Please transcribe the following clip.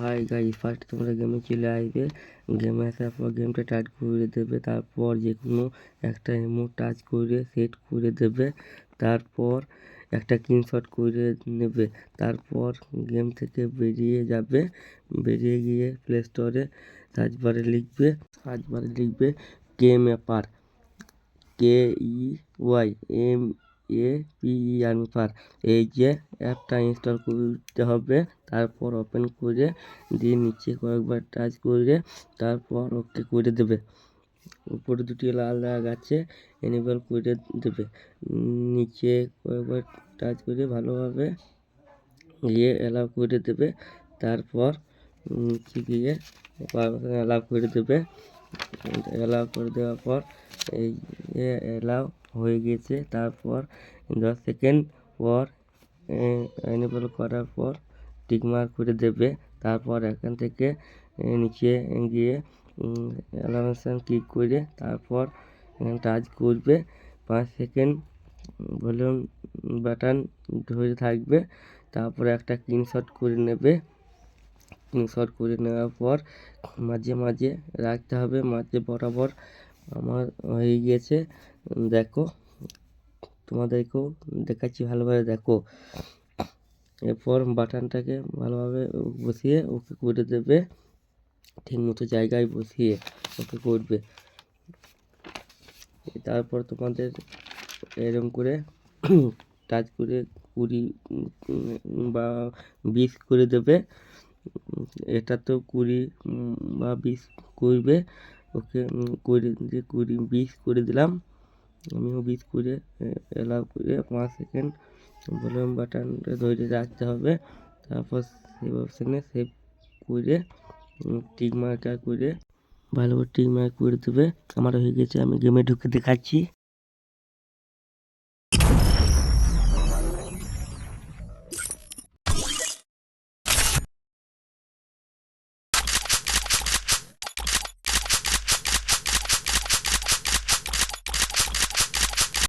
Hi guys first তোমরা গেমে চলে আসবে। গেমে আসার পর গেমটা টাচ করে দেবে, তারপর যে কোনো একটা ইমোট টাচ করে সেট করে দেবে, তারপর একটা স্ক্রিনশট করে নেবে, তারপর গেম থেকে বেরিয়ে যাবে, বেরিয়ে গিয়ে প্লে স্টোরে সার্চ বারে লিখবে সার্চ বারে লিখবে K mapper K E Y M A P E R পার। এই যে অ্যাপটা ইনস্টল করতে হবে, তারপর ওপেন করে দিয়ে নিচে কয়েকবার টাচ করে তারপর ওকে করে দেবে। উপরে দুটি লাল দাগ আছে এনেবল করে দেবে। নিচে কয়েকবার টাচ করে ভালোভাবে গিয়ে অ্যালাউ করে দেবে। তারপর নিচে গিয়ে অ্যালাউ করে দেবে। অ্যালাউ করে দেওয়ার পর এই অ্যালাউ হয়ে গেছে। তারপর দশ সেকেন্ড পর এনেবল করার পর টিকমার্ক করে দেবে। তারপর এখান থেকে নিচে গিয়ে অ্যালাউন্সান ক্লিক করে তারপর টাচ করবে। পাঁচ সেকেন্ড ভলিউম বাটন ধরে থাকবে। তারপরে একটা স্ক্রিনশট করে নেবে। স্ক্রিনশট করে নেওয়ার পর মাঝে মাঝে রাখতে হবে। মাঝে বরাবর আমার হয়ে গিয়েছে দেখো, তোমাদেরকেও দেখাচ্ছি ভালোভাবে, দেখো। এরপর বাটনটাকে ভালোভাবে বসিয়ে ওকে করে দেবে। ঠিক মতো জায়গায় বসিয়ে ওকে করবে। তারপর তোমাদের এরকম করে টাচ করে কুড়ি বা বিশ করে দেবে। এটা তো কুড়ি বা বিশ করবে। ওকে করে দিয়ে কুড়ি বিশ করে দিলাম। আমিও বিষ করে এলাও করে পাঁচ সেকেন্ড ভলিউম বাটনটা ধরে রাখতে হবে। তারপর সেভ অপশানে সেভ করে টিক মার্কার করে, ভালো করে টিক মার্ক করে দেবে। আমার হয়ে গেছে, আমি গেমে ঢুকে দেখাচ্ছি।